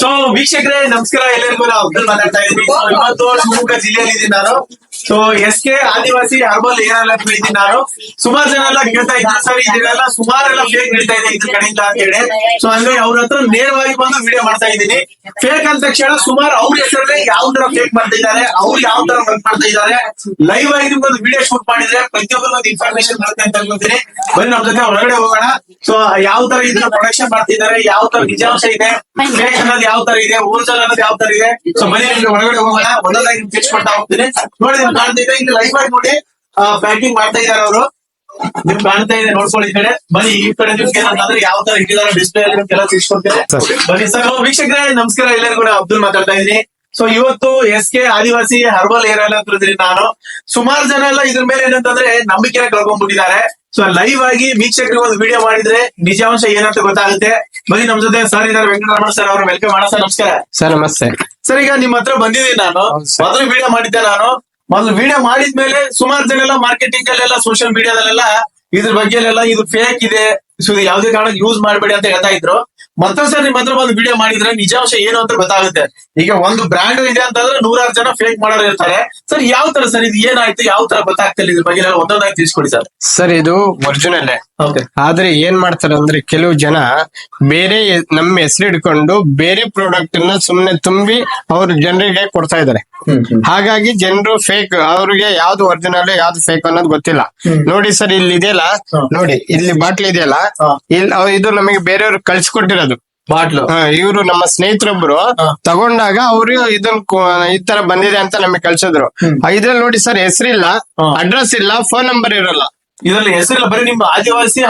So ವೀಕ್ಷಕರೇ ನಮಸ್ಕಾರ. ಎಲ್ಲರಿಗೂ ನಾವು ಅಬ್ದುಲ್ ಮಾತಾಡ್ತಾ ಇದ್ದೀನಿ ಇವತ್ತು ಶಿವಮೊಗ್ಗ ಜಿಲ್ಲೆಯಲ್ಲಿ ನಾನು. So S K Adivasi herbal ಏನೆಲ್ಲ ಇದ್ದೀನಿ ನಾನು. ಸುಮಾರು ಜನ ಎಲ್ಲ ಕೇಳ್ತಾ ಇದ್ದೀನಿ ಸರ್ ಇದೆಲ್ಲ ಸುಮಾರೆಲ್ಲ ಫೇಕ್ ಹೇಳ್ತಾ ಇದೆ ಇದ್ರ ಕಡೆಯಿಂದ ಅಂತ ಹೇಳಿ. ಸೊ ಅಂದ್ರೆ ಅವ್ರ ಹತ್ರ ನೇರವಾಗಿ ಬಂದು ವಿಡಿಯೋ ಮಾಡ್ತಾ ಇದ್ದೀನಿ. ಫೇಕ್ ಅಂದ ತಕ್ಷಣ ಸುಮಾರು ಅವ್ರ ಹೆಸರಲ್ಲೇ ಯಾವ ತರ ಫೇಕ್ ಮಾಡ್ತಾ ಇದ್ದಾರೆ, ಅವ್ರು ಯಾವ ತರ ವರ್ಕ್ ಮಾಡ್ತಾ ಇದ್ದಾರೆ. ಲೈವ್ ಆಗಿ ನಿಮ್ಗೊಂದು ವಿಡಿಯೋ ಶೂಟ್ ಮಾಡಿದ್ರೆ ಪ್ರತಿಯೊಬ್ಬರು ಒಂದು ಇನ್ಫಾರ್ಮೇಶನ್ ಬರುತ್ತೆ ಅಂತ ಅನ್ಕೊಂತೀನಿ. ಬನ್ನಿ, ನಮ್ ಜೊತೆ ಹೊರಗಡೆ ಹೋಗೋಣ. ಸೊ ಯಾವ ತರ ಇದ್ರ ಪ್ರೊಡಕ್ಷನ್ ಮಾಡ್ತಿದ್ದಾರೆ ಯಾವ ತರ ನಿಜಾಂಶ ಇದೆ ಫೇಕ್ ಅನ್ನೋದು ಯಾವ ತರ ಇದೆ ಹೋಲ್ಸೇಲ್ ಅನ್ನೋದು ಯಾವ ತರ ಇದೆ. ಸೊ ಬನ್ನಿ ನಿಮ್ಗೆ ಹೊರಗಡೆ ಹೋಗೋಣ, ಒಂದೊಂದಾಗಿ ಮಾಡ್ತಾ ಹೋಗ್ತೀನಿ. ನೋಡಿ ಕಾಣ್ತಿದೆ ಇಲ್ಲಿ ಲೈವ್ ಆಗಿ ನೋಡಿ ಪ್ಯಾಕಿಂಗ್ ಮಾಡ್ತಾ ಇದ್ದಾರೆ ಅವರು. ನಿಮ್ ಕಾಣ್ತಾ ಇದೆ ನೋಡ್ಕೊಳ್ಳಿ ಈ ಕಡೆ. ಬನ್ನಿ ಈ ಕಡೆ ನಿಮ್ಗೆ ಏನಂತಂದ್ರೆ ಯಾವ ತರ ಇಟ್ಟಿದಾರೆ ಡಿಸ್ಪ್ಲೇ ಅಲ್ಲಿ ನಿಮ್ಗೆಲ್ಲ ತಿಳಿಸ್ಕೊಡ್ತೇನೆ. ಬನ್ನಿ ಸರ್ ವೀಕ್ಷಕರೇ ನಮಸ್ಕಾರ ಎಲ್ಲರಿಗೂ ಕೂಡ ಅಬ್ದುಲ್ ಮಾತಾಡ್ತಾ ಇದೀನಿ ಸೊ ಇವತ್ತು S K Adivasi herbal hair ಅಂತ ಇದ್ದೀನಿ ನಾನು. ಸುಮಾರು ಜನ ಎಲ್ಲ ಇದ್ರ ಮೇಲೆ ಏನಂತಂದ್ರೆ ನಂಬಿಕೆನ ಕಳ್ಕೊಂಡ್ಬಿಟ್ಟಿದ್ದಾರೆ. ಸೊ ಲೈವ್ ಆಗಿ ವೀಕ್ಷಕರಿಗೆ ಒಂದು ವಿಡಿಯೋ ಮಾಡಿದ್ರೆ ನಿಜಾಂಶ ಏನಂತ ಗೊತ್ತಾಗುತ್ತೆ. ಬನ್ನಿ ನಮ್ ಜೊತೆ ಸರ್ ಇದಾರೆ ವೆಂಕಟರಮಣ ಸರ್ ಅವರು ವೆಲ್ಕಮ್ ಮಾಡ ಸರ್ ನಮಸ್ಕಾರ. ಸರ್ ನಮಸ್ತೆ. ಸರ್ ಈಗ ನಿಮ್ ಹತ್ರ ಬಂದಿದ್ದೀನಿ ನಾನು. ಮೊದಲು ವಿಡಿಯೋ ಮಾಡಿದ್ದೆ ನಾನು. ಮೊದಲು ವಿಡಿಯೋ ಮಾಡಿದ್ಮೇಲೆ ಸುಮಾರು ಜನ ಎಲ್ಲ ಮಾರ್ಕೆಟಿಂಗ್ ಅಲ್ಲೆಲ್ಲ ಸೋಷಿಯಲ್ ಮೀಡಿಯಾದಲ್ಲೆಲ್ಲ ಇದ್ರ ಬಗ್ಗೆ ಎಲ್ಲ ಇದು ಫೇಕ್ ಇದೆ. ಸೊ ಕಾರಣ ಯಾವುದೇ ಕಾರಣಕ್ಕೆ ಯೂಸ್ ಮಾಡಬೇಡಿ ಅಂತ ಹೇಳ್ತಾ ಇದ್ರು. ಮತ್ತೊಂದ್ಸರಿ ಸರ್ ನಿಮ್ ಹತ್ರ ಒಂದು ವಿಡಿಯೋ ಮಾಡಿದ್ರೆ ನಿಜಾಂಶ ಏನು ಅಂತ ಗೊತ್ತಾಗುತ್ತೆ. ಈಗ ಒಂದು ಬ್ರ್ಯಾಂಡ್ ಇದೆ ಅಂತಂದ್ರೆ ನೂರಾರು ಜನ ಫೇಕ್ ಮಾಡೋರು ಇರ್ತಾರೆ. ಸರ್ ಯಾವ ತರ ಸರ್? ಇದು ಏನಾಯ್ತು? ಯಾವ ತರ ಗೊತ್ತಾಗ್ತಿಲ್ಲ? ಇದ್ರ ಬಗ್ಗೆ ಒಂದೊಂದಾಗಿ ತಿಳಿಸ್ಕೊಡಿ ಸರ್. ಸರ್ ಇದು ಒರಿಜಿನಲ್ ಆದ್ರೆ ಏನ್ ಮಾಡ್ತಾರೆ ಅಂದ್ರೆ ಕೆಲವು ಜನ ಬೇರೆ ನಮ್ಮ ಹೆಸರು ಹಿಡ್ಕೊಂಡು ಬೇರೆ ಪ್ರಾಡಕ್ಟ್ನ ಸುಮ್ನೆ ತುಂಬಿ ಅವ್ರ ಜನರಿಗೆ ಕೊಡ್ತಾ ಇದಾರೆ ಹಾಗಾಗಿ ಜನರು ಫೇಕ್ ಅವ್ರಿಗೆ ಯಾವ್ದು ಒರಿಜಿನಲ್ ಯಾವ್ದು ಫೇಕ್ ಅನ್ನೋದು ಗೊತ್ತಿಲ್ಲ. ನೋಡಿ ಸರ್ ಇಲ್ಲಿ ಇದೆಯಲ್ಲ? ನೋಡಿ ಇಲ್ಲಿ ಬಾಟ್ಲ್ ಇದೆಯಲ್ಲ? ಇಲ್ಲಿ ಇದು ನಮಗೆ ಬೇರೆಯವ್ರು ಕಳ್ಸಿಕೊಟ್ಟಿರೋದು. ಬಾಟ್ಲು. ಇವರು ನಮ್ಮ ಸ್ನೇಹಿತರೊಬ್ರು ತಗೊಂಡಾಗ ಅವರು ಇದನ್ ಈ ತರ ಬಂದಿದೆ ಅಂತ ನಮಗೆ ಕಳ್ಸಿದ್ರು. ಇದ್ರಲ್ಲಿ ನೋಡಿ ಸರ್ ಹೆಸರಿಲ್ಲ. ಅಡ್ರೆಸ್ ಇಲ್ಲ ಫೋನ್ ನಂಬರ್ ಇರಲ್ಲ. ಇದ್ರಲ್ಲಿ ಹೆಸರಿಲ್ಲ ಬರೀ ನಿಮ್ಮ ಆದಿವಾಸಿ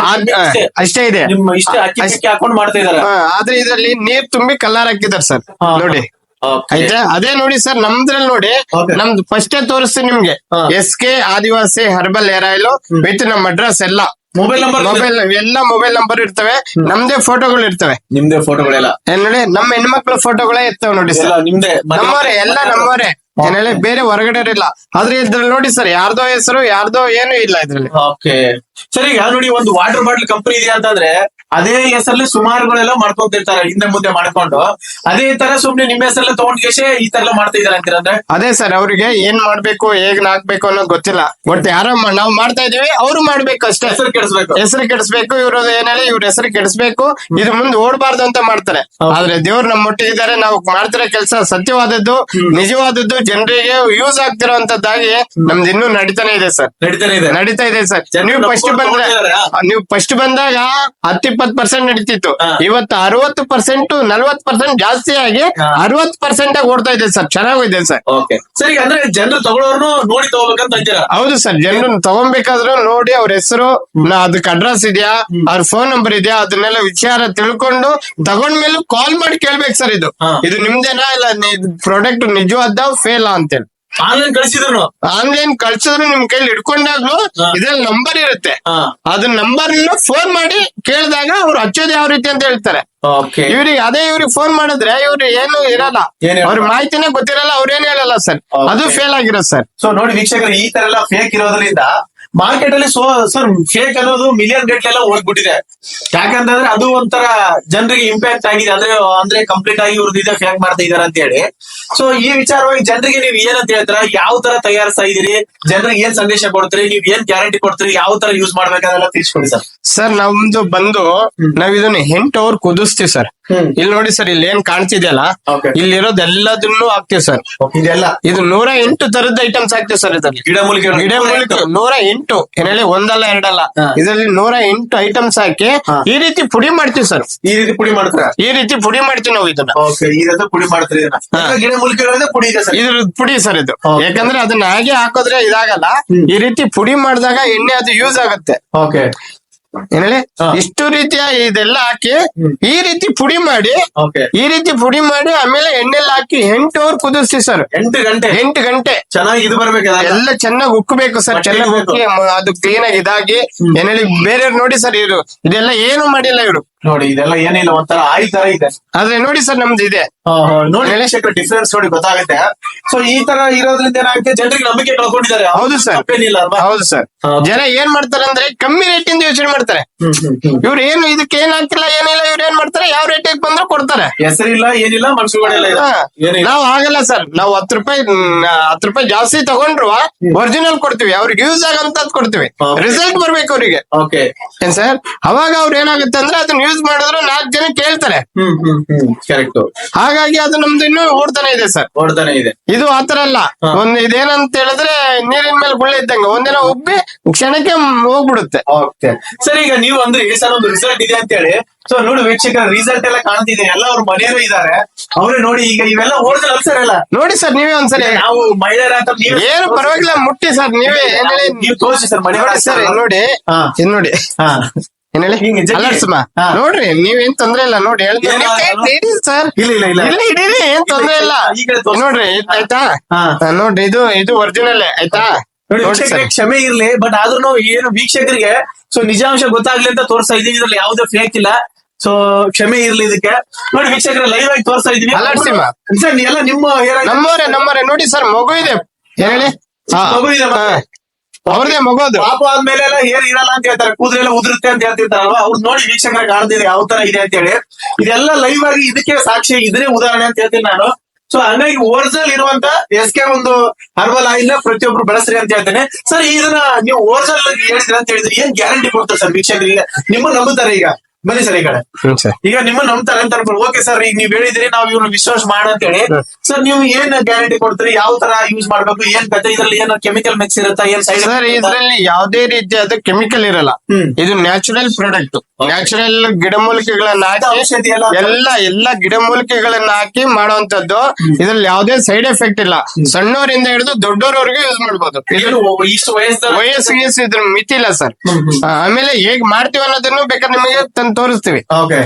ಅಷ್ಟೇ. ಇದೆ. ನಿಮ್ಮ ಇಷ್ಟ ಹಾಕೊಂಡು ಮಾಡ್ತಾ ಇದಾರೆ ಆದ್ರೆ ಇದರಲ್ಲಿ ನೀರ್ ತುಂಬಿ ಕಲರ್ ಹಾಕಿದಾರೆ ಸರ್. ನೋಡಿ. ಆಯ್ತಾ? ಅದೇ ನೋಡಿ ಸರ್ ನಮ್ದ್ರಲ್ಲಿ ನೋಡಿ. ನಮ್ದು ಫಸ್ಟ್ ತೋರಿಸ್ತೀನಿ ನಿಮ್ಗೆ. S K Adivasi herbal hair oil with ನಮ್ ಅಡ್ರೆಸ್ ಎಲ್ಲ. ಮೊಬೈಲ್ ನಂಬರ್ ಮೊಬೈಲ್ ಎಲ್ಲ ಮೊಬೈಲ್ ನಂಬರ್ ಇರ್ತವೆ. ನಮ್ದೇ ಫೋಟೋಗಳು ಇರ್ತವೆ. ನಿಮ್ದೇ ಫೋಟೋಗಳೆಲ್ಲ ಏನ್ ನೋಡಿ ನಮ್ಮ ಹೆಣ್ಮಕ್ಳ ಫೋಟೋಗಳೇ ಇರ್ತವೆ ನೋಡಿ ಸರ್. ನಿಮ್ದೇ ನಮ್ಮವರೇ ಎಲ್ಲ ನಮ್ಮವರೇ. ಏನೇಳಿ ಬೇರೆ ಹೊರಗಡೆ ಇಲ್ಲ ಆದ್ರೆ ಇದ್ರಲ್ಲಿ ನೋಡಿ ಸರ್ ಯಾರ್ದೋ ಹೆಸರು ಯಾರ್ದೋ ಏನು ಇಲ್ಲ ಇದ್ರಲ್ಲಿ. ಓಕೆ ಸರಿ ಈಗ ನೋಡಿ ಒಂದು ವಾಟರ್ ಬಾಟಲ್ ಕಂಪನಿ ಇದೆ ಅಂತಂದ್ರೆ ಅದೇ ಹೆಸರಲ್ಲಿ ಸುಮಾರುಗಳೆಲ್ಲ ಮಾಡ್ಕೊಂತಿರ್ತಾರೆ ಹಿಂದೆ ಮುಂದೆ ಮಾಡ್ಕೊಂಡು. ಅದೇ ತರ ಸುಮ್ನೆ ನಿಮ್ಮ ಹೆಸರಲ್ಲ ತಗೊಂಡ್ ಕೇಶೆ ಈ ತರ ಎಲ್ಲ ಮಾಡ್ತಾ ಇದಾರೆ ಅಂತೀರಂದ್ರೆ? ಅದೇ ಸರ್ ಅವ್ರಿಗೆ ಏನ್ ಮಾಡ್ಬೇಕು ಹೇಗ್ ಹಾಕ್ಬೇಕು ಅನ್ನೋದು ಗೊತ್ತಿಲ್ಲ. ಬಟ್ ಯಾರೋ ನಾವು ಮಾಡ್ತಾ ಇದೀವಿ ಅವ್ರು ಮಾಡ್ಬೇಕು ಅಷ್ಟೇ. ಹೆಸರು ಕೆಡಿಸ್ಬೇಕು. ಹೆಸರು ಕೆಡಿಸ್ಬೇಕು ಇವ್ರ ಏನಾರ ಇವ್ರ ಹೆಸರು ಕೆಡಿಸ್ಬೇಕು. ಇದು ಮುಂದೆ ಓಡಬಾರ್ದು ಅಂತ ಮಾಡ್ತಾರೆ. ಆದ್ರೆ ದೇವ್ರು ನಮ್ಮ ಒಟ್ಟಿಗಿದ್ದಾರೆ ನಾವು ಮಾಡ್ತಿರೋ ಕೆಲಸ ಸತ್ಯವಾದದ್ದು ನಿಜವಾದದ್ದು ಜನರಿಗೆ ಯೂಸ್ ಆಗ್ತಿರೋಂತದ್ದಾಗಿ ನಮ್ದು ಇನ್ನೂ ನಡೀತಾನೆ ಇದೆ ಸರ್. ನಡೀತಾನೆ ಇದೆ. ನಡೀತಾ ಇದೆ ಸರ್. ನೀವು ಫಸ್ಟ್ ಬಂದ್ರೆ? ನೀವು ಫಸ್ಟ್ ಬಂದಾಗ ಹತ್ತಿಪ್ಪತ್ ಪರ್ಸೆಂಟ್ ನಡೀತಿತ್ತು. ಇವತ್ತು ಅರವತ್ತು ಪರ್ಸೆಂಟ್ ನಲ್ವತ್ ಪರ್ಸೆಂಟ್ ಜಾಸ್ತಿ ಆಗಿ. ಅರವತ್ ಪರ್ಸೆಂಟ್ ಆಗಿ ಓಡ್ತಾ ಇದೆ ಸರ್. ಚೆನ್ನಾಗಿದೆ ಸರ್. ಓಕೆ ಸರಿ ಅಂದ್ರೆ ಜನರು ತಗೊಳ್ಳೋರು ನೋಡಿ ತಗೋಬೇಕಂತ ಅಂತೀರಾ? ಹೌದು ಸರ್ ಜನರು ತಗೊಂಬೇಕಾದ್ರೂ ನೋಡಿ ಅವ್ರ ಹೆಸರು ಅದಕ್ಕೆ ಅಡ್ರೆಸ್ ಇದೆಯಾ ಅವ್ರ ಫೋನ್ ನಂಬರ್ ಇದೆಯಾ ಅದನ್ನೆಲ್ಲ ವಿಚಾರ ತಿಳ್ಕೊಂಡು ತಗೊಂಡ್ಮೇಲೆ ಕಾಲ್ ಮಾಡಿ ಕೇಳ್ಬೇಕು ಸರ್ ಇದು. ಇದು ನಿಮ್ದೇನಾ ಇಲ್ಲ ಪ್ರಾಡಕ್ಟ್ ನಿಜವಾದ ಫೇಲ್ ಅಂತೇಳಿ. ಆನ್ಲೈನ್ ಕಳಿಸಿದ್ರು ಆನ್ಲೈನ್ ಕಳ್ಸಿದ್ರು ನಿಮ್ ಕೈಲಿ ಹಿಡ್ಕೊಂಡಾಗ್ಲೂ. ಇದ್ರಲ್ಲಿ ನಂಬರ್ ಇರುತ್ತೆ. ಅದನ್ನ ಅದ್ ನಂಬರ್ ಫೋನ್ ಮಾಡಿ ಕೇಳಿದಾಗ ಅವ್ರು ಹಚ್ಚೋದು ಯಾವ ರೀತಿ ಅಂತ ಹೇಳ್ತಾರೆ. ಇವ್ರಿಗೆ ಅದೇ ಇವ್ರಿಗೆ ಫೋನ್ ಮಾಡಿದ್ರೆ ಇವ್ರು ಏನು ಇರಲ್ಲ. ಅವ್ರ ಮಾಹಿತಿನೇ ಗೊತ್ತಿರಲ್ಲ ಅವ್ರೇನು ಹೇಳಲ್ಲ ಸರ್. ಅದು ಫೇಲ್ ಆಗಿರೋದು ಸರ್. ಸೊ ನೋಡಿ ವೀಕ್ಷಕರು ಈ ತರ ಎಲ್ಲ ಫೇಕ್ ಇರೋದ್ರಿಂದ ಮಾರ್ಕೆಟ್ ಅಲ್ಲಿ ಸೋ ಸರ್ ಫೇಕ್ ಅನ್ನೋದು ಮಿಲಿಯನ್ ಗಟ್ಟಲೆ ಎಲ್ಲ ಹೋಗ್ಬಿಟ್ಟಿದೆ. ಯಾಕಂತಂದ್ರೆ ಅದು ಒಂಥರ ಜನರಿಗೆ ಇಂಪ್ಯಾಕ್ಟ್ ಆಗಿದೆ. ಅಂದ್ರೆ ಅಂದ್ರೆ ಕಂಪ್ಲೀಟ್ ಆಗಿ ಇವ್ರದ್ದು ಫೇಕ್ ಮಾಡ್ತಾ ಇದಾರೆ ಅಂತ ಹೇಳಿ. ಸೊ ಈ ವಿಚಾರವಾಗಿ ಜನರಿಗೆ ನೀವು ಏನಂತ ಹೇಳ್ತೀರಾ? ಯಾವ ತರ ತಯಾರಿಸ್ತಾ ಇದೀರಿ ಜನರಿಗೆ ಏನ್ ಸಂದೇಶ ಕೊಡ್ತೀರಿ? ನೀವು ಏನ್ ಗ್ಯಾರಂಟಿ ಕೊಡ್ತೀರಿ? ಯಾವ ತರ ಯೂಸ್ ಮಾಡ್ಬೇಕಂತೆಲ್ಲ ತಿಳಿಸ್ಕೊಡಿ ಸರ್ ಸರ್ ನಮ್ದು ಬಂದು ನಾವ್ ಇದನ್ನ ಎಂಟು ಅವರ್ ಕುದಿಸ್ತೀವಿ ಸರ್ ಇಲ್ಲಿ ನೋಡಿ ಸರ್ ಇಲ್ಲಿ ಏನ್ ಕಾಣ್ತಿದೆಯಲ್ಲ ಇಲ್ಲಿ ಇಲ್ಲಿರೋದು ಎಲ್ಲದನ್ನು ಹಾಕ್ತಿವಿ ಸರ್. ಇದೆಲ್ಲ? ಇದು ನೂರ ಎಂಟು ತರದ ಐಟಮ್ಸ್ ಹಾಕ್ತಿವಿ ಸರ್ ಇದರಲ್ಲಿ. ಗಿಡ ಮೂಲಿಕೆ ಗಿಡ ಮೂಲಿಕೆ ನೂರ ಎಂಟು. ಏನೇಳಿ ಒಂದಲ್ಲ ಎರಡಲ್ಲ. ಇದರಲ್ಲಿ ನೂರ ಎಂಟು ಐಟಮ್ಸ್ ಹಾಕಿ ಈ ರೀತಿ ಪುಡಿ ಮಾಡ್ತೀವಿ ಸರ್. ಈ ರೀತಿ ಪುಡಿ ಮಾಡ್ತೀರಾ? ಈ ರೀತಿ ಪುಡಿ ಮಾಡ್ತೀವಿ ನಾವು ಇದನ್ನ. ಪುಡಿ ಮಾಡ್ತೀರಿ ಪುಡಿ ಇದೆ ಸರ್. ಇದ್ರ ಪುಡಿ ಸರ್ ಇದು. ಯಾಕಂದ್ರೆ ಅದನ್ನ ಹಾಗೆ ಹಾಕೋದ್ರೆ ಇದಾಗಲ್ಲ. ಈ ರೀತಿ ಪುಡಿ ಮಾಡಿದಾಗ ಎಣ್ಣೆ ಅದು ಯೂಸ್ ಆಗುತ್ತೆ. ಓಕೆ ಏನೇಳಿ. ಇಷ್ಟು ರೀತಿಯ ಇದೆಲ್ಲ ಹಾಕಿ ಈ ರೀತಿ ಪುಡಿ ಮಾಡಿ ಓಕೆ. ಈ ರೀತಿ ಪುಡಿ ಮಾಡಿ ಆಮೇಲೆ ಎಣ್ಣೆಲ್ಲ ಹಾಕಿ ಎಂಟು ಅವರ್ ಕುದಿಸ್ತೀವಿ ಸರ್ ಎಂಟು ಗಂಟೆ? ಎಂಟು ಗಂಟೆ. ಚೆನ್ನಾಗಿ ಇದು ಬರ್ಬೇಕು ಎಲ್ಲ ಚೆನ್ನಾಗಿ ಉಕ್ಕಬೇಕು ಸರ್ ಚೆನ್ನಾಗಿ ಉಕ್ಕಿ ಅದು ಕ್ಲೀನ್ ಆಗಿ ಇದಾಗಿ ಏನೇಳಿ ಬೇರೆಯವ್ರು ನೋಡಿ ಸರ್ ಇವರು. ಇದೆಲ್ಲ ಏನು ಮಾಡಿಲ್ಲ ಇವರು. ನೋಡಿ ಇದೆಲ್ಲ ಏನಿಲ್ಲ ಒಂಥರ ಆಯಿಲ್ ತರ ಇದೆ. ಆದ್ರೆ ನೋಡಿ ಸರ್ ನಮ್ದು ಇದೆ. ನೋಡಿ ಡಿಫ್ರೆನ್ಸ್ ನೋಡಿ ಗೊತ್ತಾಗುತ್ತೆ. ಸೊ ಈ ತರ ಇರೋದ್ರಿಂದ ಏನಾಗುತ್ತೆ? ಜನರಿಗೆ ನಂಬಿಕೆ ಕಳ್ಕೊಂಡಿದ್ದಾರೆ. ಹೌದು ಸರ್ ಅಲ್ವಾ? ಹೌದು ಸರ್. ಜನ ಏನ್ ಮಾಡ್ತಾರೆ ಅಂದ್ರೆ ಕಮ್ಮಿ ರೇಟ್ ಇಂದ ಯೋಚನೆ ಮಾಡ್ತಾರೆ. ಇವ್ರು ಏನು ಇದಕ್ಕೆ ಏನ್ ಹಾಕಿಲ್ಲ ಏನಿಲ್ಲ ಇವ್ರು ಏನ್ ಮಾಡ್ತಾರೆ ಯಾವ ರೇಟ್ ಬಂದ್ರೆ ಕೊಡ್ತಾರೆ. ಹೆಸರಿಲ್ಲ ಏನಿಲ್ಲ ನಾವ್ ಆಗಲ್ಲ ಸರ್. ನಾವ್ ಹತ್ತು ರೂಪಾಯಿ ಹತ್ತು ರೂಪಾಯಿ ಜಾಸ್ತಿ ತಗೊಂಡ್ರು ಒರಿಜಿನಲ್ ಕೊಡ್ತೀವಿ. ಅವ್ರಿಗೆ ಯೂಸ್ ಆಗಂತದ್ ಕೊಡ್ತೀವಿ. ರಿಸಲ್ಟ್ ಬರ್ಬೇಕು ಅವ್ರಿಗೆ. ಓಕೆ ಏನ್ ಸರ್? ಅವಾಗ ಅವ್ರ ಏನಾಗುತ್ತೆ ಅಂದ್ರೆ ಅದನ್ನ ಯೂಸ್ ಮಾಡಿದ್ರು ನಾಲ್ಕು ಜನ ಕೇಳ್ತಾರೆ. ಕರೆಕ್ಟ್ ಹಾಗಾಗಿ ಅದು ನಮ್ದು ಇನ್ನು ಓಡ್ತಾನೆ ಇದೆ ಸರ್. ಓಡ್ತಾನೆ ಇದೆ. ಇದು ಆತರ ಅಲ್ಲ. ಒಂದ್ ಇದೇನಂತ ಹೇಳಿದ್ರೆ ನೀರಿನ ಮೇಲೆ ಗುಳ್ಳೆ ಇದ್ದಂಗೆ. ಒಂದಿನ ಉಬ್ಬಿ ಕ್ಷಣಕ್ಕೆ ಹೋಗ್ಬಿಡುತ್ತೆ. ಓಕೆ ಸರ್ ಈಗ ನೀವು ಅಂದ್ರೆ ಸರ್ ಒಂದು ರಿಸಲ್ಟ್ ಇದೆ ಅಂತ ಹೇಳಿ ಸೊ ನೋಡಿ ವೀಕ್ಷಕರ ರಿಸಲ್ಟ್ ಎಲ್ಲ ಕಾಣ್ತಿದೆ. ಎಲ್ಲ ಅವ್ರ ಮನೆಯವರು ಇದಾರೆ ಅವರೇ ನೋಡಿ ಈಗ ಇವೆಲ್ಲ ಓಡಿದ್ರೆ ಸರ್ ಎಲ್ಲ? ನೋಡಿ ಸರ್ ನೀವೇ ಒಂದ್ಸರಿ. ನಾವು ಮಹಿಳೆಯರ ನೀವು ಏನು ಪರವಾಗಿಲ್ಲ ಮುಟ್ಟಿ ಸರ್ ನೀವೇ ಏನ್ ಹೇಳಿ? ನೀವು ತೋರಿಸಿ ಸರ್ ಮನೆ ನೋಡಿ ಸರ್ ನೋಡಿ. ಹಾ. ಇದ್ ನೋಡಿ. ಹಾ. ಏನ್ ಹೇಳಿ? ಹಾ. ನೋಡ್ರಿ ನೀವೇನ್ ತೊಂದ್ರೆ ಇಲ್ಲ ನೋಡಿ ಹೇಳ್ತೀನಿ. ಸರ್ ಇಲ್ಲ, ಇಲ್ಲ, ಇಲ್ಲ. ಇಲ್ಲ. ಇಡೀರಿ ಏನ್ ತೊಂದ್ರೆ ಇಲ್ಲ. ನೋಡ್ರಿ ಆಯ್ತಾ? ನೋಡ್ರಿ ಇದು ಇದು ಒರಿಜಿನಲ್ ಆಯ್ತಾ? ನೋಡಿ ವೀಕ್ಷಕರಿಗೆ ಕ್ಷಮೆ ಇರ್ಲಿ ಬಟ್ ಆದ್ರೂ ಏನು ವೀಕ್ಷಕರಿಗೆ ಸೊ ನಿಜಾಂಶ ಗೊತ್ತಾಗ್ಲಿ ಅಂತ ತೋರಿಸ್ತಾ ಇದೀವಿ ಇದ್ರಲ್ಲಿ ಯಾವ್ದೇ ಫೇಕ್ ಇಲ್ಲ. ಸೊ ಕ್ಷಮೆ ಇರ್ಲಿ ಇದಕ್ಕೆ. ನೋಡಿ ವೀಕ್ಷಕರ ಲೈವ್ ಆಗಿ ತೋರಿಸ್ತಾ ಇದೀವಿ ಸಿಂಹ. ಸರ್ ಎಲ್ಲ ನಿಮ್ಮ ನಮ್ಮವರೇ ನಮ್ಮವರೇ ನಮ್ಮವ್ರೆ ನಮ್ಮವ್ರೆ ನೋಡಿ ಸರ್ ಮಗು ಇದೆ. ಏನ್ ಹೇಳಿ. ಹಾ. ಮಗು ಇದೆ ಮತ್ತೆ? ಹಾ. ಅವ್ರದೇ ಮಗು ಅದು. ಪಾಪ ಆದ್ಮೇಲೆ ಎಲ್ಲ ಏನ್ ಇರಲ್ಲ ಅಂತ ಹೇಳ್ತಾರೆ ಕೂದಲೆಲ್ಲ ಉದುರುತ್ತೆ ಅಂತ ಹೇಳ್ತಿರ್ತಾರಲ್ವಾ? ಅವ್ರು ನೋಡಿ ವೀಕ್ಷಕರ ಕಾಣ್ತಿದೆ ಯಾವ ತರ ಇದೆ ಅಂತ ಹೇಳಿ. ಇದೆಲ್ಲ ಲೈವ್ ಆಗಿ ಇದಕ್ಕೆ ಸಾಕ್ಷಿ ಇದನ್ನೇ ಉದಾಹರಣೆ ಅಂತ ಹೇಳ್ತೀನಿ ನಾನು. ಸೊ ಹಂಗಾಗಿ ಓರ್ಜಲ್ ಇರುವಂತ ಎಸ್ ಕೆ ಒಂದು ಹರ್ಬಲ್ ಆಯಿಲ್ ಪ್ರತಿಯೊಬ್ರು ಬಳಸ್ರಿ ಅಂತ ಹೇಳ್ತೇನೆ. ಸರ್ ಇದನ್ನ ನೀವು ಓರ್ಜಲ್ ಹೇಳಿದ್ರಿ ಅಂತ ಹೇಳಿದ್ರೆ ಏನ್ ಗ್ಯಾರಂಟಿ ಕೊಡ್ತಾರೆ ಸರ್ ವೀಕ್ಷಕರಿಗೆ? ನಿಮ್ಮ ನಂಬುತ್ತಾರೆ ಈಗ. ಬನ್ನಿ ಸರ್ ಈ ಕಡೆ. ಹ್ಮ್ ಸರ್. ಈಗ ನಿಮ್ಮನ್ನ ನಂಬ್ತಾರೆ ಅಂತ ಅನ್ಕೊಂಡು ಓಕೆ ಸರ್ ಈಗ ನೀವ್ ಹೇಳಿದ್ರಿ ನಾವು ಇವ್ರನ್ನ ವಿಶ್ವಾಸ ಮಾಡ ಅಂತ ಹೇಳಿ ಸರ್ ನೀವು ಏನ್ ಗ್ಯಾರಂಟಿ ಕೊಡ್ತೀರಿ? ಯಾವ ತರ ಯೂಸ್ ಮಾಡ್ಬೇಕು? ಏನ್ ಕತೆ ಇದ್ರಲ್ಲಿ ಏನೋ ಕೆಮಿಕಲ್ ಮಿಕ್ಸ್ ಇರುತ್ತಾ? ಏನ್ ಸೈಡ್ ಸರ್ ಇದ್ರಲ್ಲಿ ಯಾವುದೇ ರೀತಿಯಾದ ಕೆಮಿಕಲ್ ಇರಲ್ಲ. ಹ್ಮ್. ಇದು ನ್ಯಾಚುರಲ್ ಪ್ರಾಡಕ್ಟ್ ನ್ಯಾಚುರಲ್ ಗಿಡಮೂಲಿಕೆಗಳನ್ನ ಹಾಕಿ ಔಷಧಿ ಎಲ್ಲ ಎಲ್ಲ ಎಲ್ಲ ಗಿಡಮೂಲಿಕೆಗಳನ್ನ ಹಾಕಿ ಮಾಡುವಂತದ್ದು ಇದ್ರಲ್ಲಿ ಯಾವುದೇ ಸೈಡ್ ಎಫೆಕ್ಟ್ ಇಲ್ಲ. ಸಣ್ಣವರಿಂದ ಹಿಡಿದು ದೊಡ್ಡವರವರೆಗೂ ಯೂಸ್ ಮಾಡ್ಬೋದು. ಇದು ಏನು ಇಷ್ಟು ವಯಸ್ಸು ವಯಸ್ಸಿಗೆ ಇದ್ರ ಮಿತಿ ಇಲ್ಲ ಸರ್ ಆಮೇಲೆ ಹೇಗ್ ಮಾಡ್ತೀವಿ ಅನ್ನೋದನ್ನು ಬೇಕಾದ್ರೆ ನಿಮಗೆ ತಂದು ತೋರಿಸ್ತೀವಿ. ಓಕೆ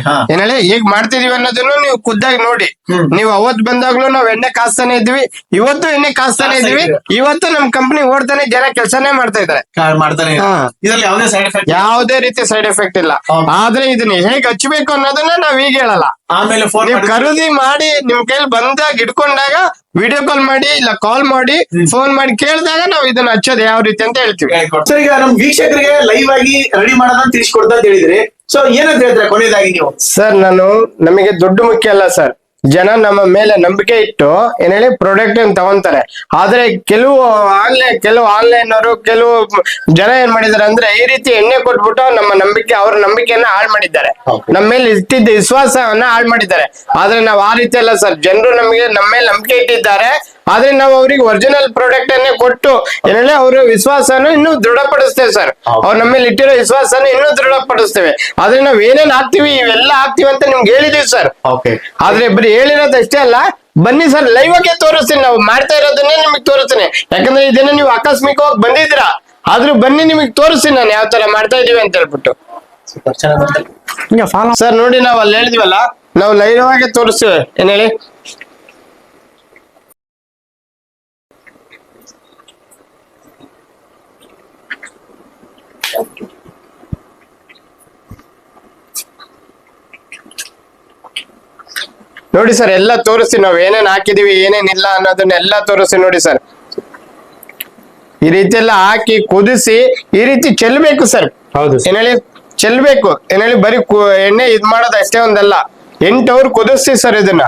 ಈಗ ಮಾಡ್ತಿದೀವಿ ಅನ್ನೋದನ್ನು ನೀವು ಖುದ್ದಾಗಿ ನೋಡಿ. ನೀವು ಅವತ್ ಬಂದಾಗ್ಲೂ ನಾವ್ ಎಣ್ಣೆ ಕಾಸ್ತಾನೆ ಇದ್ವಿ ಇವತ್ತು ಎಣ್ಣೆ ಕಾಸ್ತಾನೆ ಕಾಸ್ತಾ ಇದೀವಿ ಇವತ್ತು ನಮ್ ಕಂಪನಿ ಓಡ್ತಾನೆ ಜನ ಕೆಲಸನೇ ಮಾಡ್ತಾ ಇದಾರೆ ಯಾವುದೇ ರೀತಿ ಸೈಡ್ ಎಫೆಕ್ಟ್ ಇಲ್ಲ. ಆದ್ರೆ ಇದನ್ನ ಹೇಗ್ ಹಚ್ಬೇಕು ಅನ್ನೋದನ್ನ ನಾವ್ ಈಗ ಹೇಳಲ್ಲ. ಆಮೇಲೆ ಫೋನ್ ನೀವು ಖರೀದಿ ಮಾಡಿ ನಿಮ್ ಕೈಲಿ ಬಂದಾಗ ಇಟ್ಕೊಂಡಾಗ ವಿಡಿಯೋ ಕಾಲ್ ಮಾಡಿ ಇಲ್ಲ ಕಾಲ್ ಮಾಡಿ ಫೋನ್ ಮಾಡಿ ಕೇಳಿದಾಗ ನಾವು ಇದನ್ನ ಹಚ್ಚೋದು ಯಾವ ರೀತಿ ಅಂತ ಹೇಳ್ತೀವಿ. ಸರ್ ಈಗ ನಮ್ ವೀಕ್ಷಕರಿಗೆ ಲೈವ್ ಆಗಿ ರೆಡಿ ಮಾಡೋದನ್ನ ತಿಳಿಸ್ಕೊಡ್ತಾ ಅಂತ ಹೇಳಿದ್ರಿ. ಸೊ ಏನಂತ ಹೇಳ್ತಾರೆ ಕೊನೆಯದಾಗಿ ನೀವು? ಸರ್ ನಾನು ನಮಗೆ ದುಡ್ಡು ಮುಖ್ಯ ಅಲ್ಲ ಸರ್. ಜನ ನಮ್ಮ ಮೇಲೆ ನಂಬಿಕೆ ಇಟ್ಟು ಏನ್ ಹೇಳಿ ಪ್ರಾಡಕ್ಟ್ ತಗೊಂತಾರೆ. ಆದ್ರೆ ಕೆಲವು ಆನ್ಲೈನ್ ಕೆಲವು ಆನ್ಲೈನ್ ಅವರು ಕೆಲವು ಜನ ಏನ್ ಮಾಡಿದಾರೆ ಅಂದ್ರೆ ಈ ರೀತಿ ಎಣ್ಣೆ ಕೊಟ್ಬಿಟ್ಟು ನಮ್ಮ ನಂಬಿಕೆ ಅವ್ರ ನಂಬಿಕೆಯನ್ನ ಹಾಳು ಮಾಡಿದ್ದಾರೆ. ನಮ್ಮ ಮೇಲೆ ಇಟ್ಟಿದ್ದ ವಿಶ್ವಾಸವನ್ನ ಹಾಳು ಮಾಡಿದ್ದಾರೆ. ಆದ್ರೆ ನಾವು ಆ ರೀತಿ ಅಲ್ಲ ಸರ್. ಜನರು ನಮಗೆ ನಮ್ಮ ಮೇಲೆ ನಂಬಿಕೆ ಇಟ್ಟಿದ್ದಾರೆ. ಆದ್ರೆ ನಾವು ಅವ್ರಿಗೆ ಒರಿಜಿನಲ್ ಪ್ರಾಡಕ್ಟ್ ಅನ್ನೇ ಕೊಟ್ಟು ಏನಂದ್ರೆ ಅವ್ರ ವಿಶ್ವಾಸನ ಇನ್ನೂ ದೃಢಪಡಿಸ್ತೇವೆ ಸರ್. ಅವ್ರ ನಮ್ಮ ಮೇಲೆ ಇಟ್ಟಿರೋ ವಿಶ್ವಾಸನ ಇನ್ನೂ ದೃಢಪಡಿಸ್ತೇವೆ. ಆದ್ರೆ ನಾವ್ ಏನೇನ್ ಹಾಕ್ತಿವಿ ಇವೆಲ್ಲ ಹಾಕ್ತಿವಿ ಅಂತ ನಿಮ್ಗೆ ಹೇಳಿದೀವಿ ಸರ್. ಓಕೆ ಆದ್ರೆ ಬರೀ ಹೇಳಿರೋದು ಅಷ್ಟೇ ಅಲ್ಲ ಬನ್ನಿ ಸರ್ ಲೈವ್ ಆಗಿ ತೋರಿಸ್ತೀನಿ. ನಾವು ಮಾಡ್ತಾ ಇರೋದನ್ನೇ ನಿಮಗೆ ತೋರಿಸ್ತೀನಿ. ಯಾಕಂದ್ರೆ ಇದನ್ನ ನೀವು ಆಕಸ್ಮಿಕವಾಗಿ ಬಂದಿದ್ದೀರಾ. ಆದ್ರೂ ಬನ್ನಿ ನಿಮಗೆ ತೋರಿಸ್ತೀನಿ ನಾನು ಯಾವ ತರ ಮಾಡ್ತಾ ಇದೀವಿ ಅಂತ ಹೇಳ್ಬಿಟ್ಟು. ಸರ್ ನೋಡಿ ನಾವ್ ಅಲ್ಲಿ ಹೇಳಿದ್ವಲ್ಲ ನಾವು ಲೈವ್ ಆಗಿ ತೋರಿಸ್ತೇವೆ. ಏನ್ ಹೇಳಿ? ನೋಡಿ ಸರ್ ಎಲ್ಲ ತೋರಿಸಿ ನಾವು ಏನೇನ್ ಹಾಕಿದೀವಿ ಏನೇನಿಲ್ಲ ಅನ್ನೋದನ್ನೆಲ್ಲ ತೋರಿಸಿ ನೋಡಿ ಸರ್. ಈ ರೀತಿ ಎಲ್ಲ ಹಾಕಿ ಕುದಿಸಿ ಈ ರೀತಿ ಚೆಲ್ಬೇಕು ಸರ್. ಹೌದು ಏನ್ ಹೇಳಿ? ಚೆಲ್ಬೇಕು. ಏನ್ ಹೇಳಿ? ಬರೀ ಕು- ಎಣ್ಣೆ ಇದ್ ಮಾಡೋದು ಅಷ್ಟೇ ಒಂದಲ್ಲ. ಎಂಟು ಅವ್ರು ಕುದಿಸಿ ಸರ್ ಇದನ್ನ.